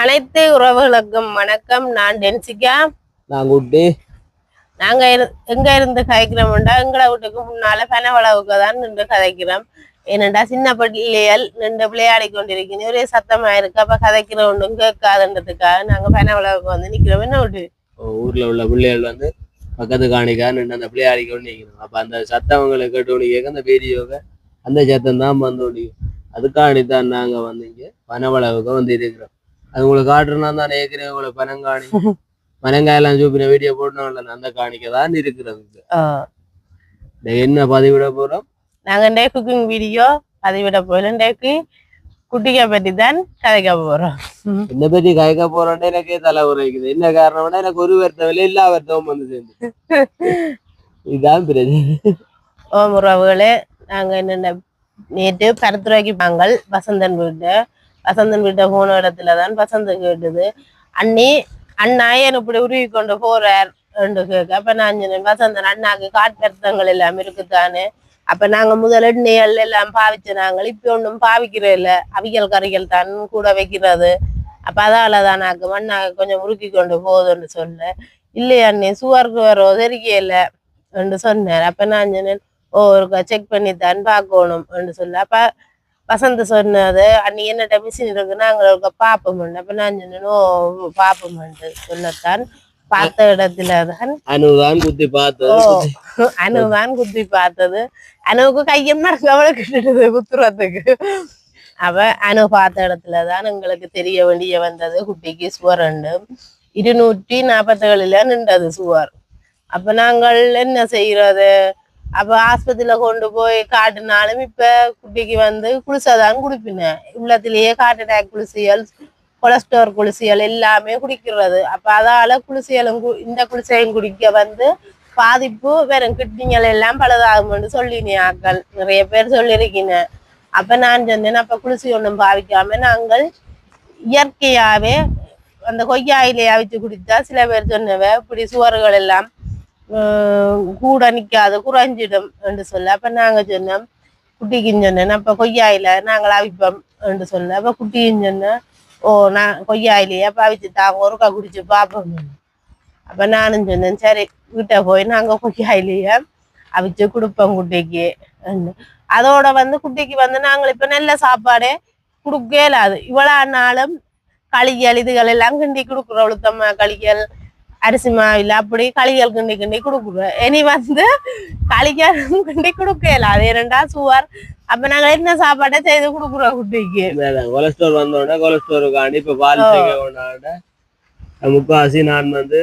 அனைத்து உறவுகளுக்கும் வணக்கம். நான் டென்சிகா. நான் குட்டி. நாங்க எங்க இருந்து கதைக்கிறோம்டா எங்களை வீட்டுக்கு முன்னால பனவளவுக்கு தான் நின்று கதைக்கிறோம். ஏனண்டா சின்ன பிள்ளைகள் நின்று விளையாடி கொண்டிருக்கணும் ஒரே சத்தமா இருக்கு. அப்ப கதைக்கிற ஒன்றும் கேட்காதுன்றதுக்காக நாங்க பனவளவுக்கு வந்து நிக்கிறோம். என்ன விட்டு? ஊர்ல உள்ள பிள்ளைகள் வந்து பக்கத்து காணிக்கா நின்று அந்த பிள்ளையாடி கொண்டு நிற்கணும் அப்ப அந்த சத்தவங்களை கேட்டு கேட்க அந்த வீடியோவை அந்த சத்தம் தான் வந்து கொண்டு அதுக்காண்டி தான் நாங்க வந்து இங்க பனவளவுக்கு வந்து இருக்கிறோம். அது உங்களுக்கு காட்டுறனா தான் ஏற்கனவே உங்களை பனங்காணி. பனங்காயெல்லாம் சூப்பின வீடியோ போட்டோம்ல அந்த காணிக்கை தான் இருக்கிறது என்ன பதிவிட போறோம்? நாங்க இன்றைய குக்கிங் வீடியோ பதிவிட போயில இன்றைக்கு குட்டியை பற்றி தான் கதைக்க போறோம். என்ன பத்தி கயக்க போறோம்னு எனக்கே தலை உரைக்குது என்ன காரணம்னா எனக்கு ஒரு வருத்தம் இல்லை எல்லா வருத்தமும் வந்து சேர்ந்து. இதுதான் பிரச்சனை ஓம் உறவுகளே நாங்க என்னென்ன நேற்று பரத்துறைக்கு பாங்கள் வசந்தன் வீட்டு வசந்தன் வீட்டை போன இடத்துல தான் வசந்தம் கேட்டுது. அண்ணி அண்ணா ஏன் இப்படி உருவி கொண்டு போறார் என்று கேட்க அப்ப நான் வசந்தன் அண்ணாக்கு காட்பருத்தங்கள் எல்லாம் இருக்குதானே? அப்ப நாங்க முதல் எண்ணெய்கள் எல்லாம் பாவிச்ச நாங்கள் இப்ப ஒன்றும் பாவிக்கிறே இல்லை. அவியல் கறிகள் தான் கூட வைக்கிறது. அப்ப அதால தான் நாக்கு மண்ணாக கொஞ்சம் உருக்கி கொண்டு போகுதுன்னு சொல்ல இல்லையா அண்ணே சுவருக்கு வரோ தெரியல என்று சொன்னார். அப்ப நான் சொன்னேன் ஓ ஒருக்கா செக் பண்ணி தான் பார்க்கணும் என்று சொல்ல அப்ப வசந்த் சொன்னது அன்னி என்னட்ட மிஷின் இருக்கு நாங்கள் ஒருக்கா பார்ப்போம் அப்ப நான் சொன்னேன் ஓ பார்ப்போம் சொல்லத்தான் பார்த்த இடத்துல தான். அனுதான் குத்தி பார்த்தது. அனுதான் குத்தி பார்த்தது. அனுவுக்கு கையும் கவலை கிட்டுது குத்துறதுக்கு. அவ அனு பார்த்த இடத்துல தான் எங்களுக்கு தெரிய வேண்டிய வந்தது குட்டிக்கு சுவர் உண்டு இருநூற்றி நாற்பத்தேழுல நின்றது சுவர். அப்ப நாங்கள் என்ன செய்யறது அப்ப ஆஸ்பத்திரியில கொண்டு போய் காட்டினாலும் இப்ப குட்டிக்கு வந்து குளிசாதான் குடிப்பினேன். உள்ளத்திலேயே ஹார்ட் அட்டாக் குளிசியல் கொலஸ்ட்ரால் குளிசியல் எல்லாமே குடிக்கிறது. அப்ப அதால குளிசியலும் கு- இந்த குளிசையும் குடிக்க வந்து பாதிப்பு வெறும் கிட்னிகள் எல்லாம் பலதாகும்னு சொல்லினேன் ஆக்கள். நிறைய பேர் சொல்லியிருக்கீங்க அப்ப நான் சொன்னேன் அப்ப குளிசி ஒன்றும் பாவிக்காம நாங்கள் இயற்கையாவே அந்த கொய்யாயிலே அவிச்சு குடித்தா சில பேர் சொன்னவ இப்படி சுவர்கள் எல்லாம் கூட நிக்காது குறைஞ்சிடும் என்று சொல்ல. அப்ப நாங்க சொன்னோம் குட்டிக்குன்னு சொன்னேன் அப்ப கொய்யாயில நாங்கள் அவிப்போம் என்று சொல்ல. அப்ப குட்டியும் சொன்னேன் ஓ நான் கொய்யாயிலையே அப்போ அவிச்சு தாங்க ஒருக்கா குடிச்சு பார்ப்போம் அப்ப நானும் சொன்னேன் சரி வீட்டை போய் நாங்க கொய்யாயிலையே அவிச்சு கொடுப்போம் குட்டிக்கு அதோட வந்து குட்டிக்கு வந்து நாங்கள் இப்போ நல்ல சாப்பாடே கொடுக்கவே இல்லாது. இவ்வளவு நாளும் களிகள் இதுகள் எல்லாம் கிண்டி கொடுக்குறோம் உளுத்தம்மா களிகள் அரிசி மாவில் அப்படி களிகள் கிண்டி கிண்டி கொடுக்குறோம் இனி வந்து களிகள் கிண்டி கொடுக்கல. அது இரண்டா சுவர். அப்ப நாங்க என்ன சாப்பாடை செய்து கொடுக்குறோம் குட்டிக்கு? கொலஸ்ட்ரால் வந்தோடனே கொலஸ்ட்ராலுக்காண்டி இப்ப பால் முக்காசி நான் வந்து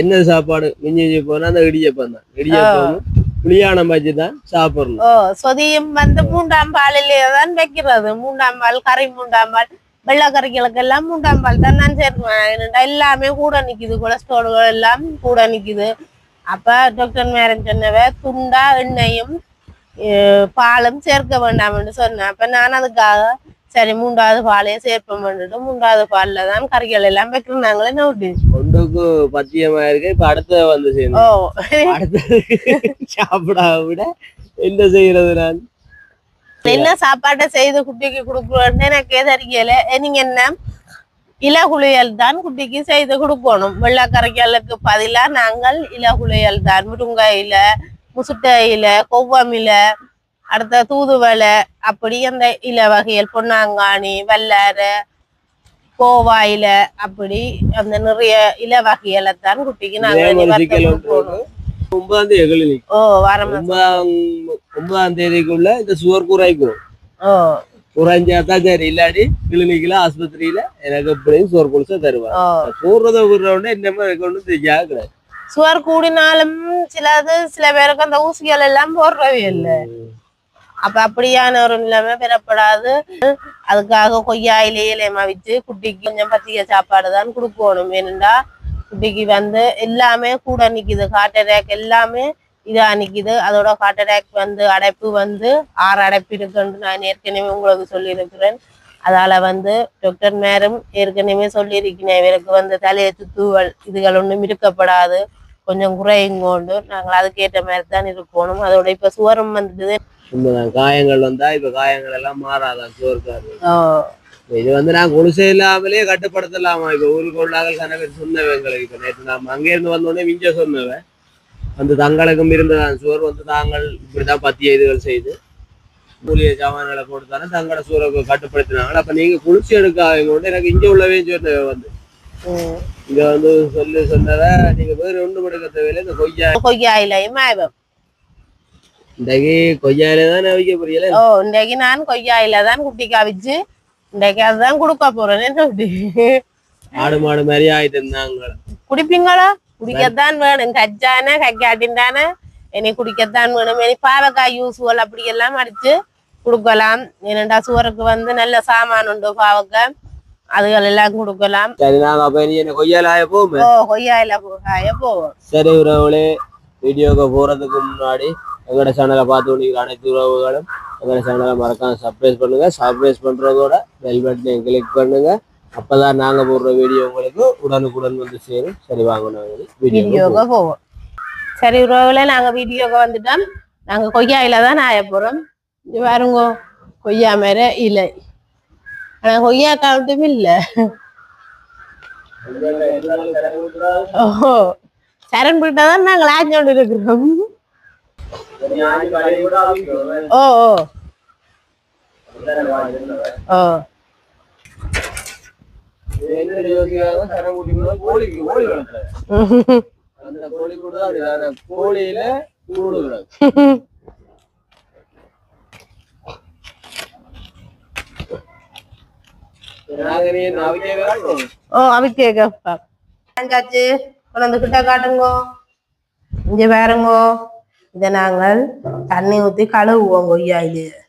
என்ன சாப்பாடு மிஞ்சி போனா அந்த இடியப்பம் தான். இடியப்பம் புளியானம் பஜ்ஜி தான் சாப்பிடணும். ஓ சொதியும் வந்து மூன்றாம் பாலிலே தான் வைக்கிறது. மூன்றாம் பால் கறி மூன்றாம் பால். வெள்ளக்கறிகளுக்கு எல்லாம் மூன்றாம் பால் தான் நான் சேர்க்குவேன். என்னடா எல்லாமே கூட நிக்குது கொலஸ்ட்ரால்கள் எல்லாம் கூட நிக்குது. அப்ப டாக்டர் மேரன் சொன்னவ துண்டா எண்ணெயும் பாலும் சேர்க்க வேண்டாம்னு சொன்னேன். அப்ப நான் அதுக்காக சரி மூன்றாவது பாலையே சேர்ப்போம் மூன்றாவது பால்ல தான் கறிகள் எல்லாம் வைக்கிறோம் நாங்களே நோட்டு. ஒன்றுக்கு பத்தியமா இருக்கு இப்ப அடுத்த வந்து செய்யணும். அடுத்தது சாப்பிடாம விட என்ன செய்யறது நான். என்ன சாப்பாட்டை செய்து குட்டிக்கு கொடுக்குறோன்னு எனக்கே தெரியல எ, நீங்க என்ன? இலகுளியல் தான் குட்டிக்கு செய்து கொடுக்கணும். வெள்ளக்கரைக்கலுக்கு பதிலா நாங்கள் இலகுளியல் தான். முருங்கை இலை முசுட்டை இலை கொவ்வம் இலை அடுத்த தூதுவளை அப்படி அந்த இலை வகைகள் பொன்னாங்கானி வல்லாரை கோவா இலை அப்படி அந்த நிறைய இலை வகைகளை தான் குட்டிக்கு நாங்கள் ஒன்பதாம் தேதி வாரம் ஒன்பதாம் ஒன்பதாம் தேதிக்குள்ள இந்த சுவர் குறைக்கும் குறைஞ்சாதான் சரி இல்லாட்டி கிளினிக்ல ஆஸ்பத்திரியில எனக்கு எப்படியும் சோறு குடிச்சா தருவாங்க போடுறத விடுறவொடனே என்னமா இருக்கணும் தெரியாது கிடையாது சுவர் கூடினாலும் சிலது சில பேருக்கு அந்த ஊசிகள் எல்லாம் போடுறவே இல்லை அப்ப அப்படியான ஒரு நிலைமை பெறப்படாது அதுக்காக கொய்யா இலையிலேமா வச்சு குட்டிக்கு கொஞ்சம் பத்திய சாப்பாடு தான் கொடுக்கணும் ஏனெண்டா குட்டிக்கு வந்து எல்லாமே கூட நிக்குது. ஹார்ட் அட்டாக் எல்லாமே இதா நிக்குது. அதோட அட்டாக் வந்து அடைப்பு வந்து ஆறு அடைப்பு இருக்குன்னு நான் ஏற்கனவே உங்களுக்கு சொல்லியிருக்கிறேன். அதால வந்து டாக்டர் மேரும் ஏற்கனவே சொல்லியிருக்கிறேன். இவருக்கு வந்து தலையெழுத்து தூவல் இதுகள் ஒன்றும் இருக்கப்படாது கொஞ்சம் குறையுங்கோண்டு நாங்கள் அதுக்கேற்ற மாதிரி தான் இருக்கணும். அதோட இப்ப சுவரம் வந்துட்டு காயங்கள் வந்தா இப்ப காயங்கள் எல்லாம் மாறாதான் ஆஹ் இது வந்து நான் குடிசை இல்லாமலே கட்டுப்படுத்தலாமா? இப்ப ஊருக்கு உள்ளாக கணக்கு சொன்னவன் எங்களுக்கு இப்ப நேற்று நாம் அங்கே இருந்து வந்தோடனே மிஞ்ச சொன்னவன். வந்து தங்களுக்கும் இருந்ததான். சுவர் வந்து தாங்கள் இப்படிதான் பத்திய இதுகள் செய்து மூலிகை சாமான்களை கொடுத்தாலும் தங்களோட சூரை கட்டுப்படுத்தினாங்க அப்ப நீங்க குளிச்சு எடுக்காதீங்க எனக்கு இங்க உள்ளவே சொன்னவன் வந்து. இங்க வந்து சொல்லி சொன்னத நீங்க வேற ஒண்ணு எடுக்க தேவையில்லை. இந்த கொய்யா கொய்யா இலையும் ஆய்வம் இன்றைக்கு கொய்யாயில தானே வைக்க புரியல ஓ இன்றைக்கு நான் கொய்யா இலை தான் குட்டிக்கு அவிச்சு இன்றைக்கு அதுதான் கொடுக்க போறேன் என்ன ஆடு மாடு மாதிரி ஆயிட்டு இருந்தாங்க குடிப்பீங்களா? குடிக்கத்தான் வேணும். கச்சானே கக்காட்டின்டானே இனி குடிக்கத்தான் வேணும். இனி பாவக்காய் யூஸ்வல் அப்படி எல்லாம் அடிச்சு கொடுக்கலாம். ஏனண்டா சுவருக்கு வந்து நல்ல சாமான் உண்டு பாவக்காய். அதுகள் எல்லாம் கொடுக்கலாம். சரி நாங்க அப்ப என்ன கொய்யால ஆய போமே ஓ கொய்யா இலை காய போவோம். சரி உறவுகளே வீடியோக்கு போறதுக்கு முன்னாடி எங்களோட சேனலை பார்த்து கொண்டிருக்கிற அனைத்து உறவுகளும் எங்களோட சேனலை மறக்காம சப்ஸ்கிரைப் பண்ணுங்க. சப்ஸ்கிரைப் பண்றதோட பெல் பட்டனை கிளிக் பண்ணுங்க. அப்பதான் நாங்க போடுற வீடியோ உங்களுக்கு உடனுக்குடன் வந்து சேரும். சரி வாங்க நாங்க வீடியோ வீடியோக்கு போவோம். சரி உறவுல நாங்க வீடியோக்கு வந்துட்டோம். நாங்க கொய்யா இலை தான் ஆய போறோம். பாருங்க கொய்யா மர இலை. ஆனா கொய்யா கவுட்டும் இல்ல. ஓ சரண் போயிட்டா தான் நாங்கள் ஆஞ்சோண்டு இருக்கிறோம். ஓ ஓ ஓ அந்த கோழி கூட அப்படிதானே கோழியில கூடு ஓ அவிக்கேக்கப்பா அஞ்சாச்சு கொண்டு கிட்ட காட்டுங்கோ இங்க பாருங்கோ இதை நாங்கள் தண்ணி ஊற்றி கழுவுவோம் கொய்யா இதில்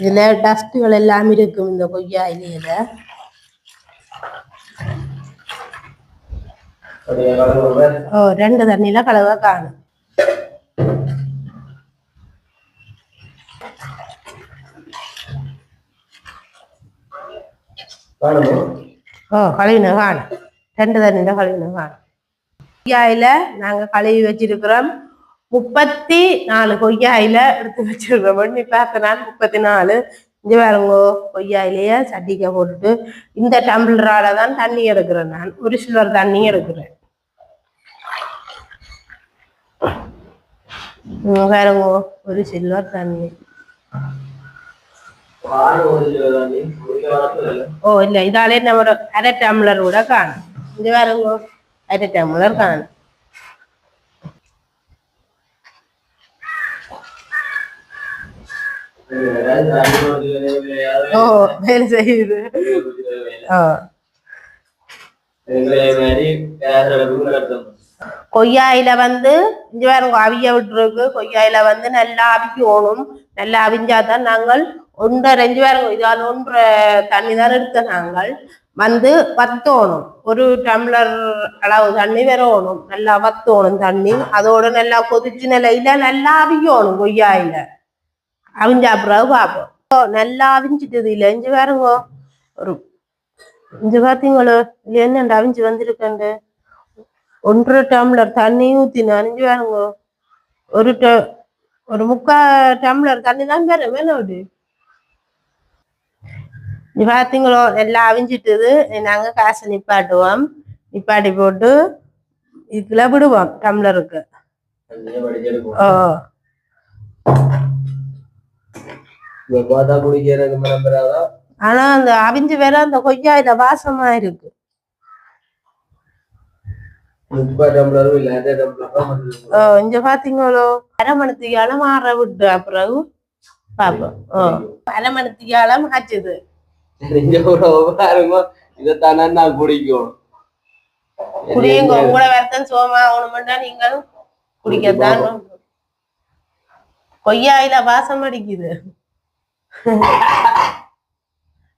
இதுல டஸ்ட்டுகள் எல்லாம் இருக்கும் இந்த கொய்யா இலையில ஓ ரெண்டு தண்ணியில கழுவ காணும். ஓ கழுவின காணும். ரெண்டு தண்ணியில கழுவின காணும். கொய்யாயில நாங்க கழுவி வச்சிருக்கிறோம். முப்பத்தி நாலு கொய்யாயில எடுத்து வச்சிருக்கோம் பண்ணி பார்த்தனால நாள் முப்பத்தி நாலு இங்கே பாருங்கோ கொய்யாயிலேயே சட்டிக்க போட்டுட்டு இந்த டம்ளரால தான் தண்ணி எடுக்கிறேன் நான். ஒரு சில்வர் தண்ணி எடுக்கிறேன். இங்க ஒரு சில்வர் தண்ணி. ஓ இல்ல இதாலே நம்ம அரை டம்ளர் கூட காணும். இங்க பாருங்க அரை டம்ளர் காணும். ஓ வேலை செய்யுது கொய்யாயில வந்து இங்க பாருங்க அவிய விட்டுருக்கு கொய்யாயில வந்து நல்லா அவிக்கணும் நல்லா அவிஞ்சாதான் நாங்கள் ஒன்றரை இஞ்சி பாருங்க இதால் ஒன்றரை தண்ணி தான் எடுத்த நாங்கள் வந்து வத்தோணும் ஒரு டம்ளர் அளவு தண்ணி வரணும் நல்லா வத்தோணும் தண்ணி அதோட நல்லா கொதிச்சு நிலையில நல்லா அவிக்கணும் கொய்யாயில அவிஞ்சா பிறகு பார்ப்போம். நல்லா அவிஞ்சிட்டது. இல்ல இஞ்சி பாருங்க. ஒரு இஞ்சி பாத்தீங்களோ? இல்ல என்னண்டு அவிஞ்சு வந்திருக்கண்டு ஒன்றரை டம்ளர் தண்ணி ஊத்தி நனைஞ்சு பாருங்க. ஒரு ட- ஒரு முக்கா டம்ளர் தண்ணி தான் வரும் வேணோடு இது பாத்தீங்களோ? எல்லாம் அவிஞ்சிட்டுது. நாங்க காசை நிப்பாட்டுவோம். நிப்பாட்டி போட்டு இதுக்குள்ள விடுவோம் டம்ளருக்கு. ஓ. ஆனா அந்த அவிஞ்சு வேற அந்த கொய்யா இத வாசமா இருக்கு. இங்க பாத்தீங்களோ? அரைமணத்துக்கால மாற விட்டு அப்புறம் பாப்போம். ஓ அரைமணத்துக்கால மாச்சுது. நீங்க ஒரு பாருங்க இதைத்தானே நான் குடிக்கணும் குடியுங்க உங்களோட வருத்தம் சோமா ஆகணுமெண்டா நீங்கள் குடிக்கத்தான். கொய்யாயில வாசம் அடிக்குது.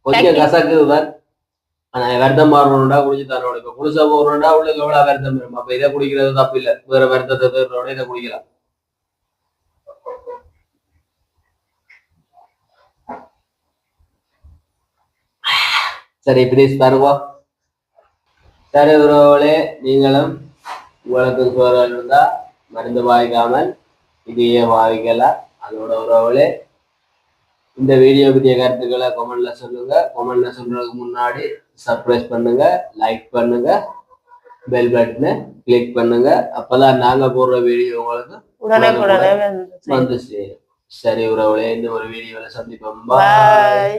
கொஞ்சம் கசக்குதுதான் ஆனா வருத்தம் மாறணும்டா குடிச்சு தரோட இப்ப குடிசா போறோம்டா உள்ளுக்கு எவ்வளவு வருத்தம் வரும் அப்ப இதை குடிக்கிறது தப்பு இல்ல. வேற வருத்தத்தை தேடுறோட இதை குடிக்கலாம். சரி ப்ளீஸ் தருவோம் சரி உறவுகளே நீங்களும் உங்களுக்கு சுவரம் இருந்தா மருந்து பாவிக்காமல் இதையே பாவிக்கலாம் அதோட உறவுகளே இந்த வீடியோ பற்றிய கருத்துக்களை கமெண்ட்ல சொல்லுங்க. கமெண்ட்ல சொல்றதுக்கு முன்னாடி சர்ப்ரைஸ் பண்ணுங்க லைக் பண்ணுங்க பெல் பட்டனை கிளிக் பண்ணுங்க. அப்பதான் நாங்க போடுற வீடியோ உங்களுக்கு உடனே வந்து சேரும். சரி உறவுகளே இந்த ஒரு வீடியோல சந்திப்போம். பாய்